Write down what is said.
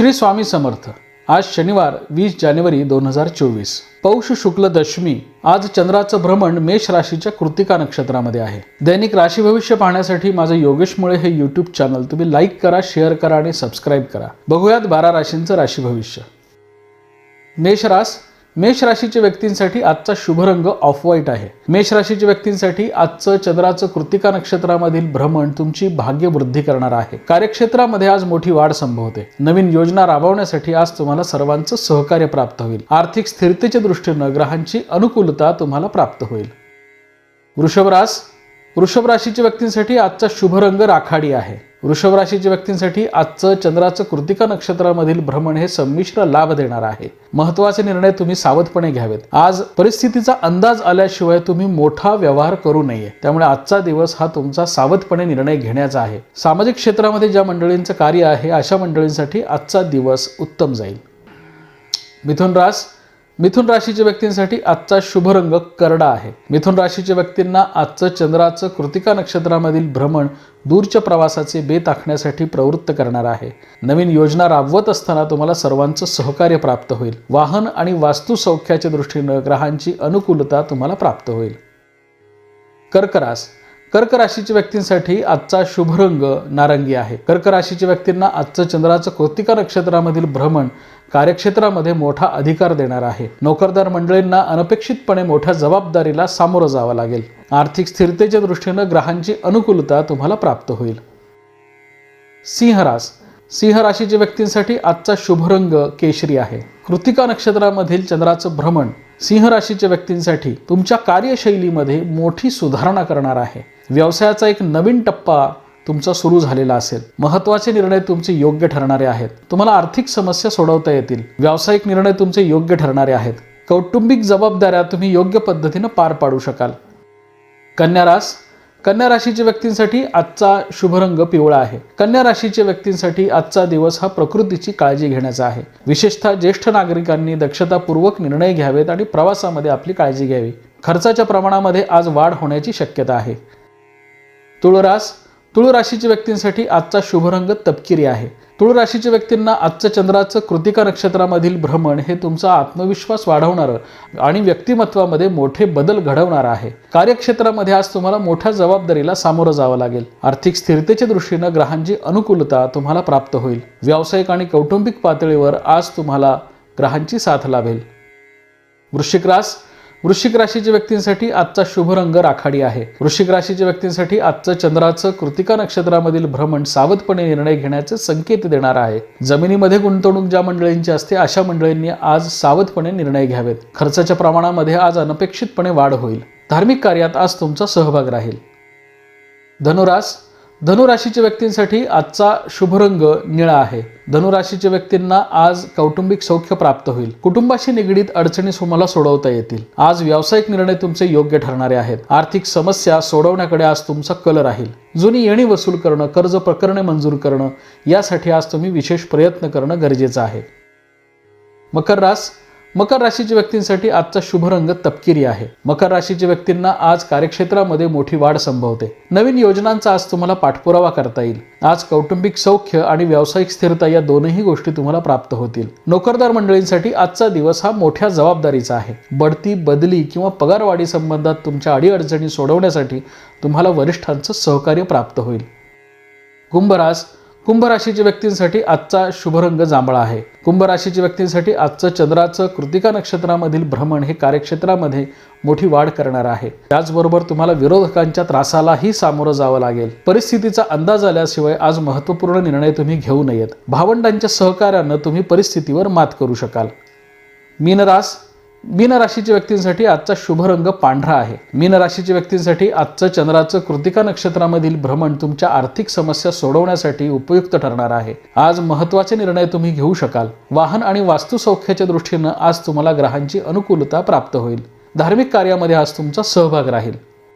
श्री स्वामी समर्थ. आज शनिवार वीस जानेवारी दोन हजार चोवीस. पौष शुक्ल दशमी आज चंद्राचं भ्रमण मेष राशीच्या कृतिका नक्षत्रामध्ये आहे. दैनिक राशी भविष्य पाहण्यासाठी माझं योगेश मुळे हे यूट्यूब चॅनल तुम्ही लाईक करा शेअर करा आणि सबस्क्राईब करा. बघूयात बारा राशींचं राशी भविष्य. मेष रास मेष राशीच्या व्यक्तींसाठी आजचा शुभ रंग ऑफ व्हाईट आहे. मेष राशीच्या व्यक्तींसाठी आजचं चंद्राचं कृतिका नक्षत्रामधील भ्रमण तुमची भाग्य वृद्धी करणार आहे. कार्यक्षेत्रामध्ये आज मोठी वाढ संभवते. नवीन योजना राबवण्यासाठी आज तुम्हाला सर्वांचं सहकार्य प्राप्त होईल. आर्थिक स्थिरतेच्या दृष्टीनं ग्रहांची अनुकूलता तुम्हाला प्राप्त होईल. वृषभरास वृषभ राशीच्या व्यक्तींसाठी आजचा शुभ रंग राखाडी आहे. वृषभ राशीच्या व्यक्तींसाठी आजचं चंद्राचं कृतिका नक्षत्रामधील भ्रमण हे संमिश्र लाभ देणार आहे. महत्त्वाचे निर्णय तुम्ही सावधपणे घ्यावेत. आज परिस्थितीचा अंदाज आल्याशिवाय तुम्ही मोठा व्यवहार करू नये. त्यामुळे आजचा दिवस हा तुमचा सावधपणे निर्णय घेण्याचा आहे. सामाजिक क्षेत्रामध्ये ज्या मंडळींचं कार्य आहे अशा मंडळींसाठी आजचा दिवस उत्तम जाईल. मिथुन रास मिथुन राशीच्या व्यक्तींसाठी आजचा शुभ रंग करडा आहे. मिथुन राशीच्या व्यक्तींना आजचं चंद्राचं कृतिका नक्षत्रामधील भ्रमण दूरच्या प्रवासाचे बेत आखण्यासाठी प्रवृत्त करणार आहे. नवीन योजना राबवत असताना तुम्हाला सर्वांचं सहकार्य प्राप्त होईल. वाहन आणि वास्तू सौख्याच्या दृष्टीनं ग्रहांची अनुकूलता तुम्हाला प्राप्त होईल. कर्करास कर्क राशीच्या व्यक्तींसाठी आजचा शुभ रंग नारंगी आहे. कर्क राशीच्या व्यक्तींना आजचं चंद्राचं कृतिका नक्षत्रामधील भ्रमण कार्यक्षेत्रामध्ये मोठा अधिकार देणार आहे. नोकरदार मंडळींना अनपेक्षितपणे मोठ्या जबाबदारीला सामोरं जावं लागेल. आर्थिक स्थिरतेच्या दृष्टीनं ग्रहांची अनुकूलता तुम्हाला प्राप्त होईल. सिंहरास सिंह राशीच्या व्यक्तींसाठी आजचा शुभ रंग केशरी आहे. कृतिका नक्षत्रामधील चंद्राचं भ्रमण सिंह राशीच्या व्यक्तींसाठी तुमच्या कार्यशैलीमध्ये मोठी सुधारणा करणार आहे. व्यवसायाचा एक नवीन टप्पा तुमचा सुरू झालेला असेल. महत्त्वाचे निर्णय तुमचे योग्य ठरणारे आहेत. तुम्हाला आर्थिक समस्या सोडवता येतील. व्यावसायिक निर्णय तुमचे योग्य ठरणारे आहेत. कौटुंबिक जबाबदाऱ्या तुम्ही योग्य पद्धतीनं पार पाडू शकाल. कन्या रास. कन्या राशीच्या व्यक्तींसाठी आजचा शुभरंग पिवळा आहे. कन्या राशीच्या व्यक्तींसाठी आजचा दिवस हा प्रकृतीची काळजी घेण्याचा आहे. विशेषतः ज्येष्ठ नागरिकांनी दक्षतापूर्वक निर्णय घ्यावेत आणि प्रवासामध्ये आपली काळजी घ्यावी. खर्चाच्या प्रमाणामध्ये आज वाढ होण्याची शक्यता आहे. तुळरास तुळ राशीच्या व्यक्तींसाठी आजचा शुभरंग तपकिरी आहे. तुळ राशीच्या व्यक्तींना आजचं चंद्राचं कृतिका नक्षत्रामधील भ्रमण हे तुमचा आत्मविश्वास वाढवणारं आणि व्यक्तिमत्वामध्ये मोठे बदल घडवणार आहे. कार्यक्षेत्रामध्ये आज तुम्हाला मोठ्या जबाबदारीला सामोरं जावं लागेल. आर्थिक स्थिरतेच्या दृष्टीनं ग्रहांची अनुकूलता तुम्हाला प्राप्त होईल. व्यावसायिक आणि कौटुंबिक पातळीवर आज तुम्हाला ग्रहांची साथ लाभेल. वृश्चिक रास वृश्चिक राशीच्या व्यक्तींसाठी आजचा शुभ रंग राखाडी आहे. वृश्चिक राशीच्या व्यक्तींसाठी आजचं चंद्राचं कृतिका नक्षत्रामधील भ्रमण सावधपणे निर्णय घेण्याचे संकेत देणार आहे. जमिनीमध्ये गुंतवणूक ज्या मंडळींची असते अशा मंडळींनी आज सावधपणे निर्णय घ्यावेत. खर्चाच्या प्रमाणामध्ये आज अनपेक्षितपणे वाढ होईल. धार्मिक कार्यात आज तुमचा सहभाग राहील. धनुरास धनुराशीच्या व्यक्तींसाठी आजचा शुभ रंग निळा आहे. धनुराशीच्या व्यक्तींना आज कौटुंबिक सौख्य प्राप्त होईल. कुटुंबाशी निगडीत अडचणी तुम्हाला सोडवता येतील. आज व्यावसायिक निर्णय तुमचे योग्य ठरणारे आहेत. आर्थिक समस्या सोडवण्याकडे आज तुमचा कल राहील. जुनी येणी वसूल करणं कर्ज प्रकरणे मंजूर करणं यासाठी आज तुम्ही विशेष प्रयत्न करणं गरजेचं आहे. मकर रास मकर राशीच्या व्यक्तींसाठी आजचा शुभ रंग तपकिरी आहे. मकर राशीच्या व्यक्तींना आज कार्यक्षेत्रामध्ये मोठी वाढ संभवते. नवीन योजनांचा आज तुम्हाला पाठपुरावा करता येईल. आज कौटुंबिक सौख्य आणि व्यावसायिक स्थिरता या दोनही गोष्टी तुम्हाला प्राप्त होतील. नोकरदार मंडळींसाठी आजचा दिवस हा मोठ्या जबाबदारीचा आहे. बढती बदली किंवा पगारवाढी संबंधात तुमच्या अडीअडचणी सोडवण्यासाठी तुम्हाला वरिष्ठांचं सहकार्य प्राप्त होईल. कुंभरास कुंभ राशीच्या व्यक्तींसाठी आजचा शुभरंग जांभळा आहे. कुंभ राशीच्या व्यक्तींसाठी आजचं चंद्राचं कृतिका नक्षत्रामधील भ्रमण हे कार्यक्षेत्रामध्ये मोठी वाढ करणार आहे. त्याचबरोबर तुम्हाला विरोधकांच्या त्रासालाही सामोरं जावं लागेल. परिस्थितीचा अंदाज आल्याशिवाय आज महत्त्वपूर्ण निर्णय तुम्ही घेऊ नयेत. भावंडांच्या सहकार्यानं तुम्ही परिस्थितीवर मात करू शकाल. मीनरास मीन राशीच्या व्यक्तींसाठी आजचा शुभ रंग पांढरा आहे. मीन राशीच्या व्यक्तींसाठी आजचं चंद्राचं कृतिका नक्षत्रामधील भ्रमण तुमच्या आर्थिक समस्या सोडवण्यासाठी उपयुक्त ठरणार आहे. आज महत्त्वाचे निर्णय तुम्ही घेऊ शकाल. वाहन आणि वास्तू सौख्याच्या दृष्टीनं आज तुम्हाला ग्रहांची अनुकूलता प्राप्त होईल. धार्मिक कार्यामध्ये आज तुमचा सहभाग राहील.